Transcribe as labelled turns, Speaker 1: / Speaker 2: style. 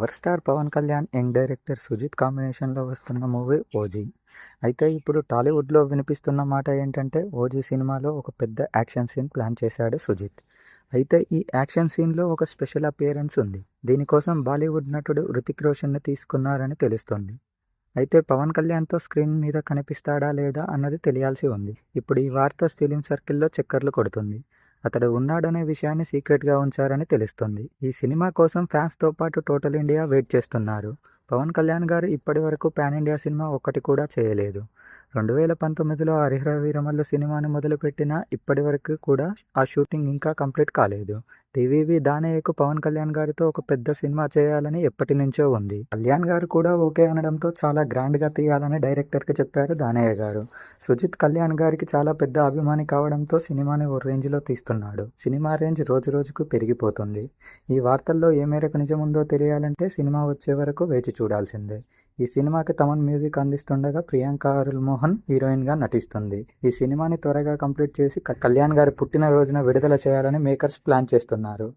Speaker 1: Power star Pawan Kalyan young director Sujith కాంబినేషన్లో వస్తున్న movie OG. అయితే ఇప్పుడు టాలీవుడ్లో వినిపిస్తున్న మాట ఏంటంటే ఓజీ సినిమాలో ఒక పెద్ద యాక్షన్ సీన్ ప్లాన్ చేశాడు సుజిత్. అయితే ఈ యాక్షన్ సీన్లో ఒక స్పెషల్ అపియరెన్స్ ఉంది. దీనికోసం బాలీవుడ్ నటుడు హృతిక్ రోషన్ని తీసుకున్నారని తెలుస్తుంది. అయితే పవన్ కళ్యాణ్తో స్క్రీన్ మీద కనిపిస్తాడా లేదా అన్నది తెలియాల్సి ఉంది. ఇప్పుడు ఈ వార్త ఫిలిం సర్కిల్లో చక్కర్లు కొడుతుంది. అతడు ఉన్నాడనే విషయాన్ని సీక్రెట్గా ఉంచారని తెలుస్తుంది. ఈ సినిమా కోసం ఫ్యాన్స్తో పాటు టోటల్ ఇండియా వెయిట్ చేస్తున్నారు. పవన్ కళ్యాణ్ గారు ఇప్పటి వరకు పాన్ ఇండియా సినిమా ఒక్కటి కూడా చేయలేదు. రెండు వేల పంతొమ్మిదిలో హరిహర వీరమల్లు సినిమాను మొదలుపెట్టినా ఇప్పటి వరకు కూడా ఆ షూటింగ్ ఇంకా కంప్లీట్ కాలేదు. టీవీవి దానయ్యకు పవన్ కళ్యాణ్ గారితో ఒక పెద్ద సినిమా చేయాలని ఎప్పటి నుంచో ఉంది. కళ్యాణ్ గారు కూడా ఓకే అనడంతో చాలా గ్రాండ్గా తీయాలని డైరెక్టర్కి చెప్పారు దానయ్య గారు. సుజిత్ కళ్యాణ్ గారికి చాలా పెద్ద అభిమాని కావడంతో సినిమాని ఓ రేంజ్లో తీస్తున్నాడు. సినిమా రేంజ్ రోజు రోజుకు పెరిగిపోతుంది. ఈ వార్తల్లో ఏ మేరకు నిజముందో తెలియాలంటే సినిమా వచ్చే వరకు వేచి చూడాల్సిందే. ఈ సినిమాకి తమన్ మ్యూజిక్ అందిస్తుండగా ప్రియాంక అరుల్ మోహన్ హీరోయిన్గా నటిస్తుంది. ఈ సినిమాని త్వరగా కంప్లీట్ చేసి కళ్యాణ్ గారి పుట్టినరోజున విడుదల చేయాలని మేకర్స్ ప్లాన్ చేస్తున్నారు.